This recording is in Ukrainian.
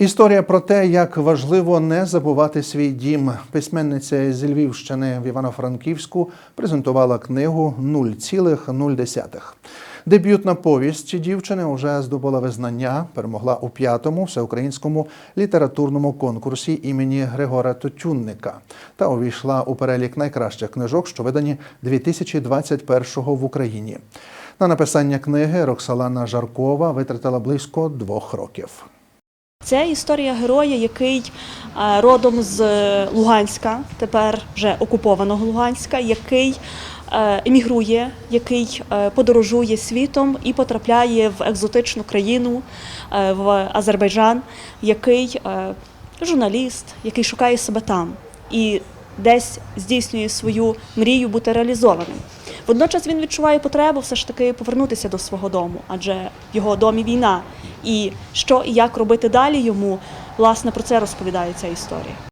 Історія про те, як важливо не забувати свій дім. Письменниця зі Львівщини в Івано-Франківську презентувала книгу «0,0». Дебютна повість дівчини вже здобула визнання, перемогла у п'ятому всеукраїнському літературному конкурсі імені Григора Тотюнника та увійшла у перелік найкращих книжок, що видані 2021-го в Україні. На написання книги Роксалана Жаркова витратила близько двох років. Це історія героя, який е, родом з Луганська, тепер вже окупованого Луганська, який е, емігрує, який е, подорожує світом і потрапляє в екзотичну країну, е, в Азербайджан, який е, журналіст, який шукає себе там і десь здійснює свою мрію бути реалізованим. Водночас він відчуває потребу все ж таки повернутися до свого дому, адже в його домі війна. І що і як робити далі йому, власне, про це розповідає ця історія.